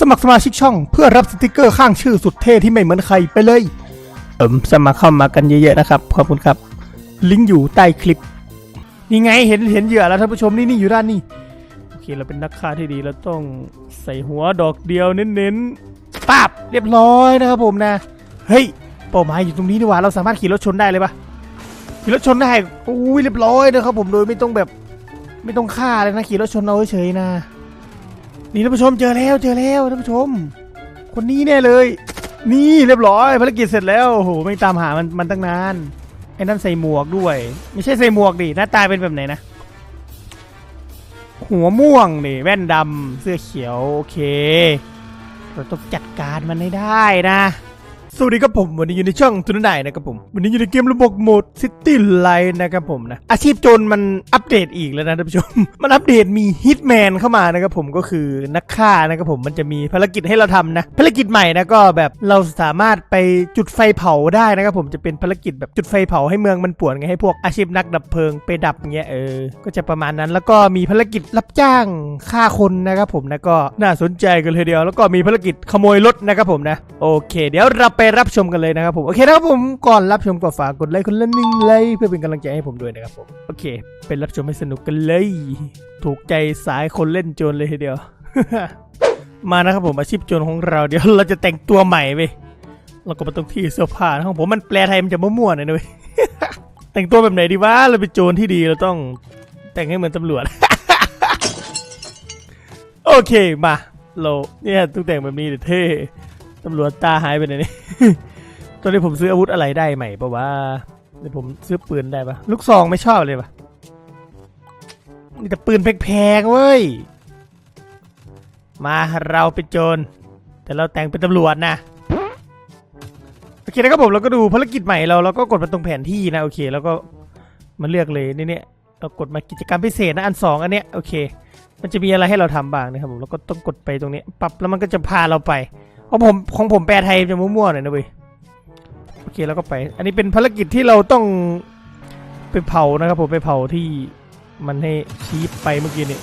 สมัครสมาชิกช่องเพื่อรับสติกเกอร์ข้างชื่อสุดเท่ที่ไม่เหมือนใครไปเลย เอิมสมัครเข้ามากันเยอะๆนะครับ ขอบคุณครับ ลิงก์อยู่ใต้คลิป นี่ไงเห็นเห็นเหยื่อแล้วท่านผู้ชมนี่นี่อยู่ด้านนี้โอเคเราเป็นนักฆ่าที่ดีเราต้องใส่หัวดอกเดียวเน้นๆปั๊บเรียบร้อยนะครับผมนะ เฮ้ยเป้าหมายอยู่ตรงนี้นี่หว่าเราสามารถขี่รถชนได้เลยปะขี่รถชนได้อุ้ยเรียบร้อยนะครับผมโดยไม่ต้องแบบไม่ต้องฆ่าเลยนะขี่รถชนเอาเฉยๆนะ นี่ท่านผู้ชมเจอแล้วเจอแล้วท่านผู้ชม คนนี้แน่เลย นี่เรียบร้อยภารกิจเสร็จแล้วโอ้โหไม่ตามหามันมันตั้งนานไอ้นั่นใส่หมวกด้วย ไม่ใช่ใส่หมวกดิหน้าตาเป็นแบบไหนนะหัวม่วงนี่แว่นดำเสื้อเขียวโอเคเราต้องจัดการมันให้ได้นะ สวัสดีครับผมวันนี้อยู่ในช่องทุนนายนะครับผม วันนี้อยู่ในเกมระบบโหมดซิตี้ไลน์นะครับผมนะอาชีพโจรมันอัปเดตอีกแล้วนะท่านผู้ชม มันอัปเดตมีฮิตแมนเข้ามานะครับผมก็คือนักฆ่านะครับผมมันจะมีภารกิจให้เราทำนะ ภารกิจใหม่นะก็แบบเราสามารถไปจุดไฟเผาได้นะครับผมจะเป็นภารกิจแบบจุดไฟเผาให้เมืองมันป่วนไงให้พวกอาชีพนักดับเพลิงไปดับเงี้ยเออก็จะประมาณนั้นแล้วก็มีภารกิจรับจ้างฆ่าคนนะครับผมนะก็น่าสนใจกันเลยเดียว แล้วก็มีภารกิจขโมยรถนะครับผมนะโอเค เดี๋ยวเราไปรับชมกันเลยนะครับผม โอเคนะครับผมก่อนรับชมก็ฝากกดไลค์คนละหนึ่งไลค์เพื่อเป็นกำลังใจให้ผมด้วยนะครับผม โอเคเป็นรับชมให้สนุกกันเลย ถูกใจสายคนเล่นโจรเลยทีเดียว มานะครับผมอาชีพโจรของเราเดี๋ยวเราจะแต่งตัวใหม่ไปเราก็มาต้องที่เสื้อผ้านะของผมมันแปลไทยมันจะมั่วๆหน่อยนะเว้ยแต่งตัวแบบไหนดีวะเราเป็นโจรที่ดีเราต้องแต่งให้เหมือนตำรวจ โอเคมาเราเนี่ยต้องแต่งแบบนี้เดี๋ยวเท่ ตำรวจตาหายไปไหนนี่ ตอนนี้ผมซื้ออาวุธอะไรได้ใหม่ปะวะเดี๋ยวผมซื้อปืนได้ปะลูกซองไม่ชอบเลยปะมีแต่ปืนแพงๆเว้ย มาเราเป็นโจร แต่เราแต่งเป็นตำรวจนะโอเคนะครับผมเราก็ดูภารกิจใหม่เราเราก็กดมาตรงแผนที่นะโอเค แล้วก็มาเลือกเลยนี่เนี่ยเรากดมากิจกรรมพิเศษนะอันสองอันเนี้ยโอเค มันจะมีอะไรให้เราทำบ้างนะครับผมแล้วก็ต้องกดไปตรงนี้ปรับแล้วมันก็จะพาเราไป ของผมของผมแปลไทยจะมั่วๆหน่อยนะเว้ยโอเคแล้วก็ไป อันนี้เป็นภารกิจที่เราต้องไปเผานะครับผมไปเผาที่มันให้ชี้ไปเมื่อกี้นี่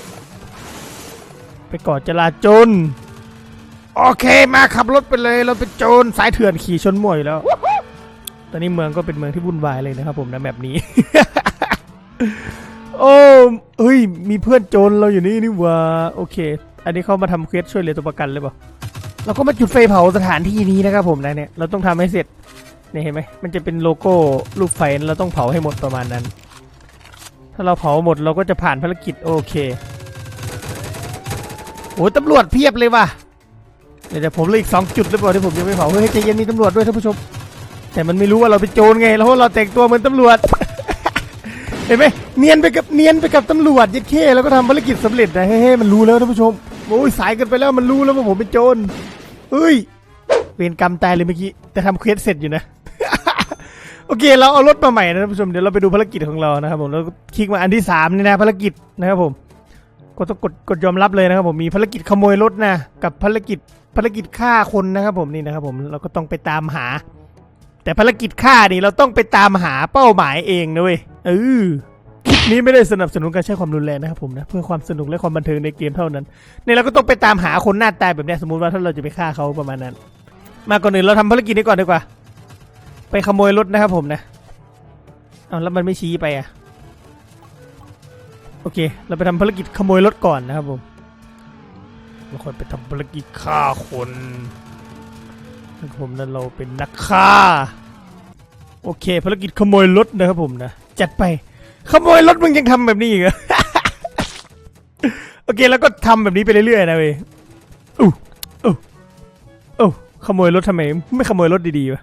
ไปก่อจราจนโอเคมาขับรถไปเลยเราเป็นโจรสายเถื่อนขี่ชนมวยแล้ว ตอนนี้เมืองก็เป็นเมืองที่วุ่นวายเลยนะครับผมนะแบบนี้ โอ้เฮ้ยมีเพื่อนโจรเราอยู่นี่นี่ว่าโอเค อันนี้เขามาทำเควสช่วยเหลือตัวประกันเลยปล่า เราก็มาจุดไฟเผาสถานที่นี้นะครับผมนะเนี่ยเราต้องทำให้เสร็จเนี่ยเห็นไหมมันจะเป็นโลโก้รูปไฟเราต้องเผาให้หมดประมาณนั้น ถ้าเราเผาหมดเราก็จะผ่านภารกิจโอเคโอ้ยตำรวจเพียบเลยว่ะเดี๋ยวผมเหลืออีกสองจุดหรือเปล่าที่ผมยังไม่เผาเฮ้ยใจเย็นมีตำรวจด้วยท่านผู้ชม แต่มันไม่รู้ว่าเราเป็นโจรไงแล้วเราแต่งตัวเหมือนตำรวจเห็นไหมเนียนไปกับเนียนไปกับตำรวจยัดเข้แล้วก็ทำภารกิจสำเร็จนะเฮ้ยมันรู้แล้วท่านผู้ชม โอ้ยสายเกันไปแล้วมันรู้แล้วว่าผมเป็นโจรเฮ้ย เวรกรรมตายเลยเมื่อกี้ แต่ทำเควสเสร็จอยู่นะ โอเค เราเอารถมาใหม่นะท่านผู้ชม เดี๋ยวเราไปดูภารกิจของเรานะครับผมแล้วคลิกมาอันที่สามนี่นะภารกิจนะครับผมก็ต้องกดกดยอมรับเลยนะครับผม มีภารกิจขโมยรถนะ กับภารกิจภารกิจฆ่าคนนะครับผมนี่นะครับผม เราก็ต้องไปตามหา แต่ภารกิจฆ่านี่เราต้องไปตามหาเป้าหมายเองนะเว้ยเออ คลิปนี้ไม่ได้สนับสนุนการใช้ความรุนแรงนะครับผมนะ เพื่อความสนุกและความบันเทิงในเกมเท่านั้นเนี่ยเราก็ต้องไปตามหาคนหน้าตายแบบเนี้ยสมมติว่าถ้าเราจะไปฆ่าเขาประมาณนั้น มาก่อนอื่นเราทำภารกิจนี้ก่อนดีกว่า ไปขโมยรถนะครับผมนะเอาแล้วมันไม่ชี้ไปอะโอเค เราไปทำภารกิจขโมยรถก่อนนะครับผมเราค่อยไปทำภารกิจฆ่าคนนะครับผมนั้นเราเป็นนักฆ่า โอเค ภารกิจขโมยรถนะครับผมนะ จัดไป ขโมยรถมึงยังทำแบบนี้อีกเหรอ โอเคแล้วก็ทำแบบนี้ไปเรื่อยๆนะเว้ยอู้อู้อู้ขโมยรถทำไม ไม่ขโมยรถดีๆวะ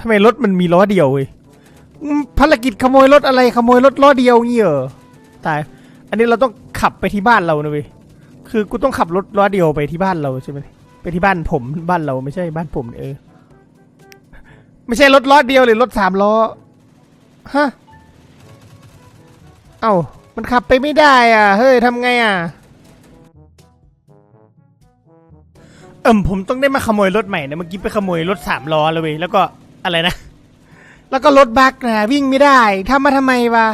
ทำไมรถมันมีล้อเดียวเว้ยอืมภารกิจขโมยรถอะไรขโมยรถล้อเดียวงี้เหรอตาย อันนี้เราต้องขับไปที่บ้านเรานะเว้ยคือกูต้องขับรถล้อเดียวไปที่บ้านเราใช่ไหมไปที่บ้านผมบ้านเราไม่ใช่บ้านผมเออ ไม่ใช่รถล้อเดียวหรือรถสามล้อฮะ เอ้ามันขับไปไม่ได้อะ เฮ้ยทำไงอะ เอิมผมต้องได้มาขโมยรถใหม่นะเมื่อกี้ไปขโมยรถสามล้อเลยเว้ยแล้วก็อะไรนะ แล้วก็รถบักนะวิ่งไม่ได้ทำมาทำไมวะ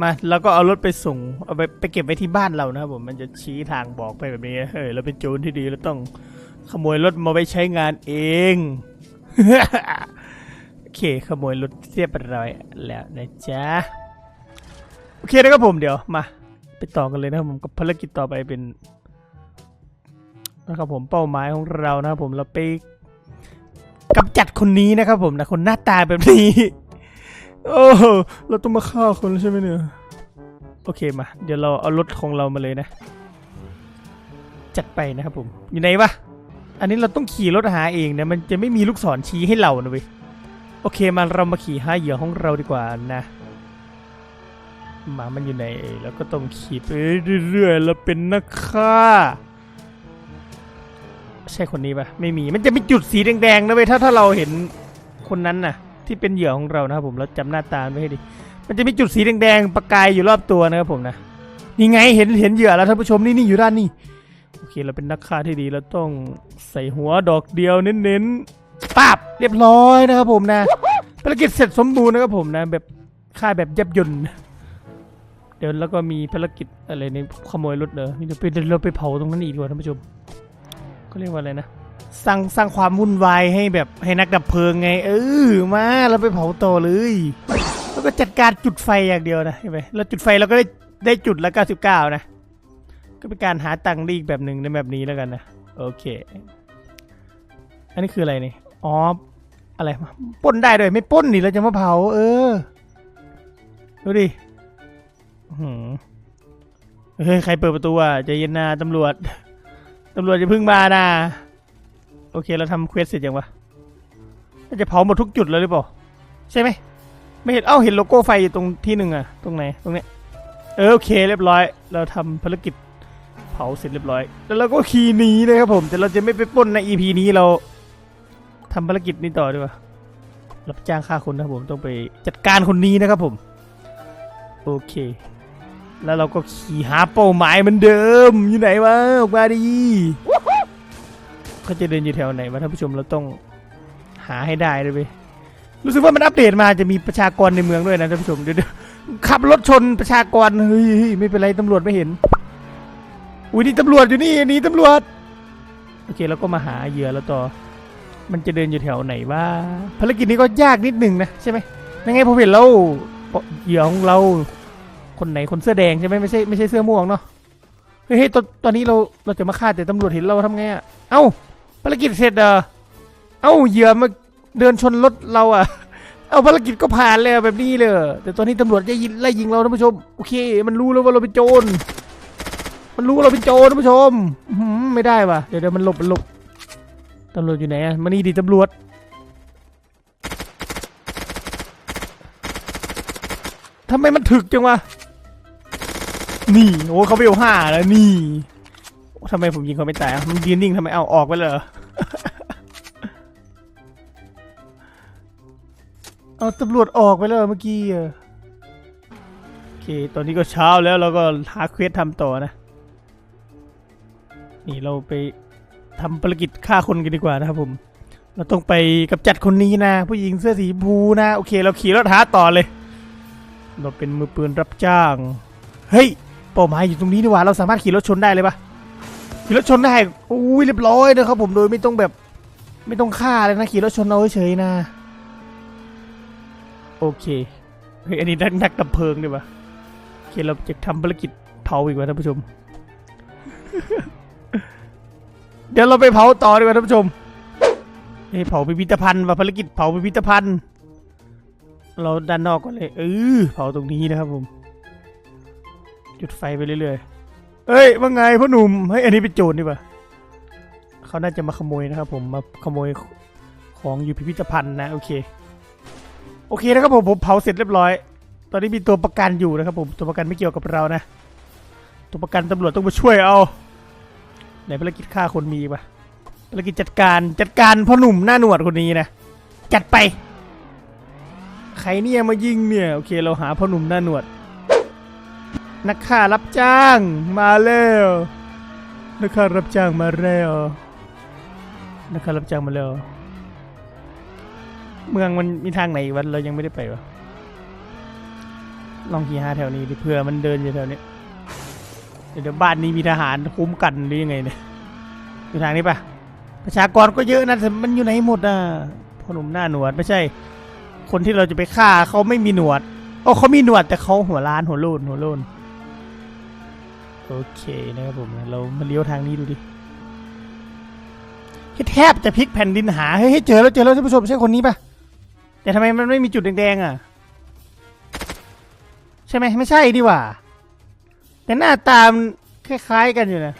มาแล้วก็เอารถไปส่งเอาไปไปเก็บไว้ที่บ้านเรานะครับผมมันจะชี้ทางบอกไปแบบนี้เฮ้ยเราเป็นโจรที่ดีเราต้องขโมยรถมาไว้ใช้งานเองโอเคขโมยรถเรียบร้อยแล้วนะจ๊ะโอเคนะครับผมเดี๋ยวมา ไปต่อกันเลยนะครับผมกับภารกิจต่อไปเป็นนะครับผมเป้าหมายของเรานะครับผมเราไปกำจัดคนนี้นะครับผมนะคนหน้าตาแบบนี้โอ้เราต้องมาฆ่าคนใช่ไหมเนี่ยโอเคมา เดี๋ยวเราเอารถของเรามาเลยนะ จัดไปนะครับผม อยู่ไหนวะอันนี้เราต้องขี่รถหาเองนะมันจะไม่มีลูกศรชี้ให้เรานะเว้ยโอเคมาเรามาขี่หาเหยื่อของเราดีกว่านะ หมามันอยู่ไหนเอแล้วก็ต้องขี่ไปเรื่อยๆแล้วเป็นนักฆ่าใช่คนนี้ปะไม่มีมันจะมีจุดสีแดงๆนะเว้ยถ้าถ้าเราเห็นคนนั้นน่ะ ที่เป็นเหยื่อของเรานะครับผมเราจำหน้าตาไม่ให้ดี มันจะมีจุดสีแดงๆประกายอยู่รอบตัวนะครับผมนะนี่ไงเห็นเห็นเหยื่อแล้วท่านผู้ชมนี่นี่อยู่ด้านนี้โอเคเราเป็นนักฆ่าที่ดีเราต้องใส่หัวดอกเดียวเน้นๆปับเรียบร้อยนะครับผมนะภารกิจเสร็จสมบูรณ์นะครับผมนะ แบบฆ่าแบบยับยนต์ ดี๋ยวแล้วก็มีภารกิจอะไรในขโมยรถเนอเดี๋ยวไปเราไปเผาตรงนั้นอีกดีกว่าท่านผู้ชมเขาเรียกว่าอะไรนะสร้างสร้างความวุ่นวายให้แบบให้นักดับเพลิงไง เออมาเราไปเผาต่อเลย แล้วก็จัดการจุดไฟอย่างเดียวนะเห็นไหมเราจุดไฟเราก็ได้ได้จุดละ99นะก็เป็นการหาตังค์ได้อีกแบบหนึ่งในแบบนี้แล้วกันนะโอเค อันนี้คืออะไรนี่อ๋ออะไรป้นได้ด้วยไม่ป้นนี่เราจะมาเผา เออดูดิ เฮ้ย ใครเปิดประตูอะใจเย็นนาตำรวจ ตำรวจจะพึ่งมานะโอเค เราทำเควสเสร็จยังวะน่าจะเผาหมดทุกจุดแล้วหรือเปล่า ใช่ไหม ไม่เห็น เอ้า เห็นโลโก้ไฟอยู่ตรงที่หนึ่งอะตรงไหน ตรงเนี้ย เออ โอเค เรียบร้อย เราทำภารกิจเผาเสร็จเรียบร้อย แล้วเราก็ขี่หนีนะครับผม แต่เราจะไม่ไปป้นใน EP นี้เราทำภารกิจนี้ต่อดีกว่า รับจ้างฆ่าคนนะครับผม ต้องไปจัดการคนนี้นะครับผม โอเค แล้วเราก็ขี่หาเป้าหมายเหมือนเดิม อยู่ไหนวะออกมาดิเขาจะเดินอยู่แถวไหนวะท่านผู้ชมเราต้องหาให้ได้เลยเว้ยรู้สึกว่ามันอัปเดตมาจะมีประชากรในเมืองด้วยนะท่านผู้ชมเดี๋ยวขับรถชนประชากรเฮ้ยไม่เป็นไรตำรวจไม่เห็นอุ้ยนี่ตำรวจอยู่นี่หนี่ตำรวจโอเคเราก็มาหาเหยื่อแล้วต่อ มันจะเดินอยู่แถวไหนวะภารกิจนี้ก็ยากนิดหนึ่งนะใช่ไหมไม่ไงผมเห็นแล้วเหยื่อของเรา คนไหนคนเสื้อแดงใช่ไหมไม่ใช่ไม่ใช่เสื้อม่วงเนาะเฮ้ยตอนตอนนี้เราเราจะมาฆ่าแต่ตำรวจเห็นเราทำไงอะเอ้าภารกิจเสร็จเออเอ้าเหยื่อมาเดินชนรถเราอะเอาภารกิจก็ผ่านเลยแบบนี้เลย แต่ตอนนี้ตำรวจจะยิงไล่ยิงเราท่านผู้ชมโอเค มันรู้แล้วว่าเราเป็นโจรมันรู้ว่าเราเป็นโจรท่านผู้ชมอื้อหือไม่ได้ว่ะเดี๋ยวเดี๋ยวมันหลบมันหลบตำรวจอยู่ไหนอะมานี่ดิตำรวจทำไมมันถึกจังวะ นี่โอ้เขาเบลห้าแล้วนี่ทำไมผมยิงเขาไม่ตายมันยืนนิ่งทำไมเอาออกไปเลยเอาตำรวจออกไปแล้วเมื่อกี้โอเคตอนนี้ก็เช้าแล้วเราก็หาเควสทำต่อนะ นี่เราไปทำภารกิจฆ่าคนกันดีกว่านะครับผม เราต้องไปกับจัดคนนี้นะ ผู้หญิงเสื้อสีชมพูนะโอเค เราขี่รถหาต่อเลย เราเป็นมือปืนรับจ้าง เฮ้ย เป้าหมายอยู่ตรงนี้ดีกว่าเราสามารถขี่รถชนได้เลยปะขี่รถชนได้อุ้ยเรียบร้อยนะครับผมโดยไม่ต้องแบบไม่ต้องฆ่าเลยนะขี่รถชนเอาเฉยๆนะ โอเคเฮ้ยอันนี้นักนักดับเพลิงดีปะโอเคเราจะทำภารกิจเผาอีกว่าท่านผู้ชม เดี๋ยวเราไปเผาต่อดีกว่าท่านผู้ชมเฮ้ยเผาพิพิธภัณฑ์ว่ะภารกิจเผาพิพิธภัณฑ์ เราด้านนอกก่อนเลยเออเผาตรงนี้นะครับผม จุดไฟไปเรื่อยๆเอ้ยว่าไงพ่อหนุ่มเฮ้ยอันนี้เป็นโจรดีป่ะเขาน่าจะมาขโมยนะครับผมมาขโมยของอยู่พิพิธภัณฑ์นะโอเค โอเคนะครับผมผมเผาเสร็จเรียบร้อย ตอนนี้มีตัวประกันอยู่นะครับผมตัวประกันไม่เกี่ยวกับเรานะ ตัวประกันตำรวจต้องมาช่วยเอาไหนภารกิจฆ่าคนมีปะภารกิจจัดการจัดการพ่อหนุ่มหน้าหนวดคนนี้นะจัดไปใครเนี่ยมายิงเนี่ยโอเคเราหาพ่อหนุ่มหน้าหนวด นักฆ่ารับจ้างมาแล้วนักฆ่ารับจ้างมาแล้วนักฆ่ารับจ้างมาแล้ว เมืองมันมีทางไหนวะเรายังไม่ได้ไปวะลองขี่หาแถวนี้ดิเผื่อมันเดินอยู่แถวนี้เดี๋ยวเดี๋ยวบ้านนี้มีทหารคุ้มกันหรือยังไงเนี่ยอยู่ทางนี้ปะประชากรก็เยอะนะแต่มันอยู่ไหนหมดอะพ่อหนุ่มหน้าหนวดไม่ใช่ คนที่เราจะไปฆ่าเขาไม่มีหนวดโอ้เขามีหนวดแต่เขาหัวล้านหัวโลนหัวโลน โอเคนะครับผมเรามาเลี้ยวทางนี้ดูดิแทบจะพลิกแผ่นดินหาเฮ้ยเจอแล้วเจอแล้วท่านผู้ชมใช่คนนี้ปะแต่ทำไมมันไม่มีจุดแดงๆอะ ใช่ไหมไม่ใช่ดีว่า แต่หน้าตามคล้ายๆกันอยู่นะ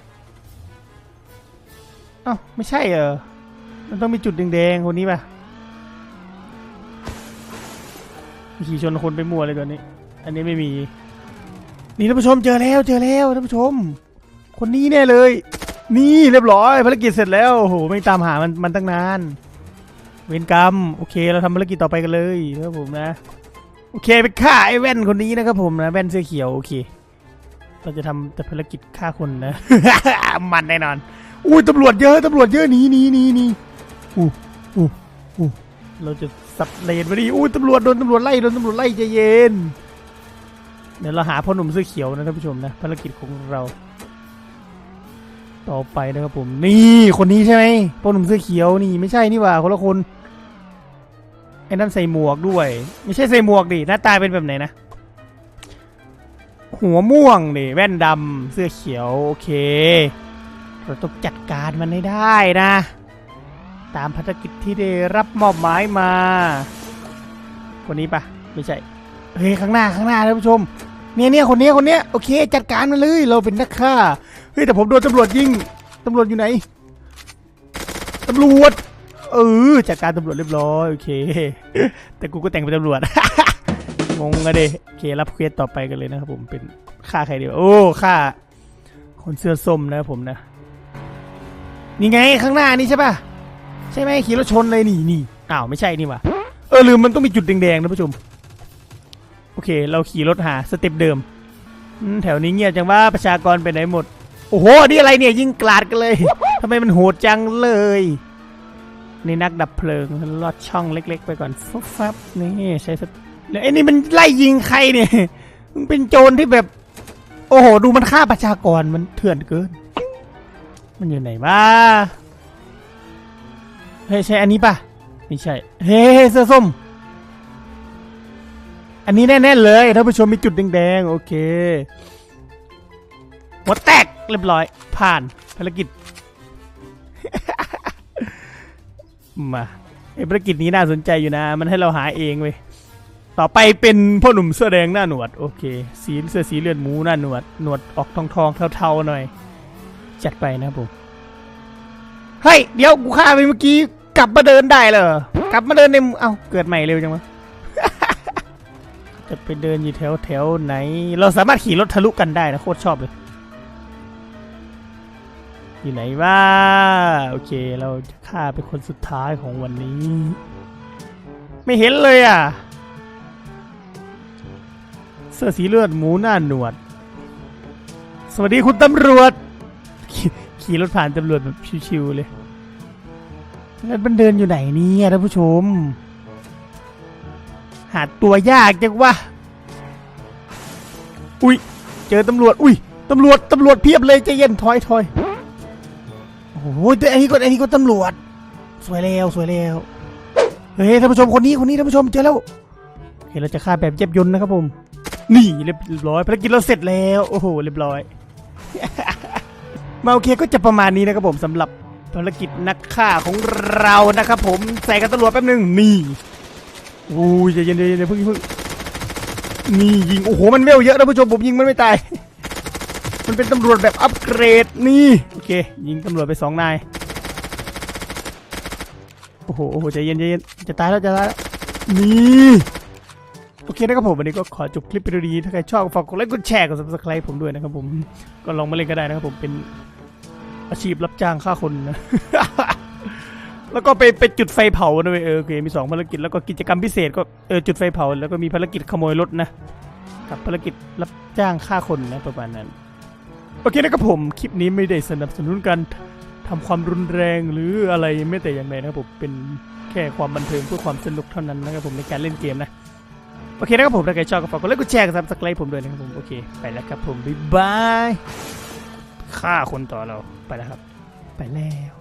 เอ้าไม่ใช่เหรอมันต้องมีจุดแดงๆคนนี้ปะขี่ชนคนไปมั่วเลยตอนนี้ อันนี้ไม่มี นี่ท่านผู้ชมเจอแล้วเจอแล้วท่านผู้ชม คนนี้แน่เลย นี่เรียบร้อยภารกิจเสร็จแล้วโอ้โหไม่ตามหามันมันตั้งนาน เวรกรรมโอเคเราทำภารกิจต่อไปกันเลยครับผมนะโอเคไปฆ่าไอ้แว่นคนนี้นะครับผมนะแว่นเสื้อเขียวโอเค เราจะทำแต่ภารกิจฆ่าคนนะ มันแน่นอน อุ้ยตำรวจเยอะตำรวจเยอะหนีหนีหนีหนีอู้อู้อู้เราจะสับเลนมาดิอุ้ยตำรวจโดนตำรวจไล่โดนตำรวจไล่ใจเย็น เดี๋ยวเราหาพ่อหนุ่มเสื้อเขียวนะท่านผู้ชมนะภารกิจของเรา ต่อไปนะครับผม นี่คนนี้ใช่ไหมพ่อหนุ่มเสื้อเขียวนี่ไม่ใช่นี่หว่าคนละคนไอ้นั่นใส่หมวกด้วย ไม่ใช่ใส่หมวกดิหน้าตาเป็นแบบไหนนะหัวม่วงดิแว่นดำเสื้อเขียวโอเค เราต้องจัดการมันให้ได้นะ ตามภารกิจที่ได้รับมอบหมายมา คนนี้ปะไม่ใช่ เฮ้ยข้างหน้าข้างหน้าท่านผู้ชมเนี่ยเนี่ยคนเนี้ยคนเนี้ยโอเค จัดการมันเลยเราเป็นนักฆ่าเฮ้ยแต่ผมโดนตำรวจยิงตำรวจอยู่ไหนตำรวจเออจัดการตำรวจเรียบร้อยโอเค แต่กูก็แต่งเป็นตำรวจงงอะเดโอเครับเควสต่อไปกันเลยนะครับผมเป็นฆ่าใครดีวะโอ้ฆ่า คนเสื้อส้มนะครับผมนะนี่ไงข้างหน้านี่ใช่ป่ะใช่ไหมขี่รถชนเลยนี่นี่อ้าวไม่ใช่นี่วะเออลืมมันต้องมีจุดแดงๆนะผู้ชม โอเค เราขี่รถหาสเต็ปเดิม แถวนี้เงียบจังว่าประชากรไปไหนหมด โอ้โห นี่อะไรเนี่ย ยิงกลาดกันเลย ทำไมมันโหดจังเลย นี่นักดับเพลิงลอดช่องเล็ก ๆ ไปก่อนฟุบฟับนี่ใช้สติแล้วไอ้นี่มันไล่ยิงใครเนี่ยมึงเป็นโจรที่แบบ โอ้โห ดูมันฆ่าประชากรมันเถื่อนเกิน มันอยู่ไหนวะเฮ้ยใช่อันนี้ปะไม่ใช่ เฮ้ยเสื้อส้ม อันนี้แน่ๆเลยท่านผู้ชมมีจุดแดงๆโอเคหัวแตกเรียบร้อย ผ่านภารกิจ มาไอ้ภารกิจนี้น่าสนใจอยู่นะ มันให้เราหาเองเว้ยต่อไปเป็นพ่อหนุ่มเสื้อแดงหน้าหนวดโอเค สีเสื้อสีเลือดหมูหน้าหนวดหนวดออกทองทองเทาๆหน่อย จัดไปนะผมเฮ้ยเดี๋ยวกูฆ่าไปเมื่อกี้กลับมาเดินได้เหรอกลับมาเดินในเอ้าเกิดใหม่เร็วจังวะ จะไปเดินอยู่แถวแถวไหน เราสามารถขี่รถทะลุกันได้นะโคตรชอบเลย อยู่ไหนว่าโอเคเราจะฆ่าเป็นคนสุดท้ายของวันนี้ ไม่เห็นเลยอะ เสื้อสีเลือดหมูหน้าหนวด สวัสดีคุณตำรวจขขี่รถผ่านตำรวจแบบชิวๆเลยแล้วมันเดินอยู่ไหนเนี่ยท่านผู้ชม หาตัวยากจังวะ อุ้ย เจอตำรวจ อุ้ย ตำรวจ ตำรวจเพียบเลยใจเย็นถอยถอยโอ้โหแต่อันนี้ก็อันนี้ก็ตำรวจ สวยแล้วสวยแล้ว เฮ้ยท่านผู้ชมคนนี้คนนี้ท่านผู้ชมเจอแล้วโอเคเราจะฆ่าแบบเจ็บยนต์นะครับผม นี่เรียบร้อยภารกิจเราเสร็จแล้ว โอ้โหเรียบร้อย มาโอเคก็จะประมาณนี้นะครับผมสำหรับภารกิจนักฆ่าของเรานะครับผม ใส่กับตำรวจแป๊บหนึงนี่ อู้ยใจเย็นใจเย็นเพิ่งเพิ่งนี่ยิงโอ้โหมันเวลเยอะนะผู้ชมผมยิงมันไม่ตาย มันเป็นตำรวจแบบอัปเกรดนี่โอเค ยิงตำรวจไปสองนายโอ้โหโอ้โหใจเย็นใจเย็นจะตายแล้วจะตายแล้วนี่โอเคนะครับผมวันนี้ก็ขอจบคลิปไปดูดีถ้าใครชอบฝากกดไลค์กดแชร์กด subscribe ผมด้วยนะครับผมก็ลองมาเล่นก็ได้นะครับผมเป็นอาชีพรับจ้างฆ่าคนนะ แล้วก็ไปไปจุดไฟเผาด้วยเออโอเคมีสองภารกิจแล้วก็กิจกรรมพิเศษก็เออจุดไฟเผาแล้วก็มีภารกิจขโมยรถนะ กับภารกิจรับจ้างฆ่าคนนะประมาณนั้น โอเคนะครับผมคลิปนี้ไม่ได้สนับสนุนการทำความรุนแรงหรืออะไรไม่แต่อย่างใดนะครับผมเป็นแค่ความบันเทิงเพื่อความสนุกเท่านั้นนะครับผมในการเล่นเกมนะโอเคนะครับผมถ้าใครชอบก็ฝากกดไลค์กดแชร์กับซับสไครต์ผมด้วยนะครับผมโอเคไปแล้วครับผมบ๊ายบายฆ่าคนต่อเราไปแล้วครับ ไปแล้ว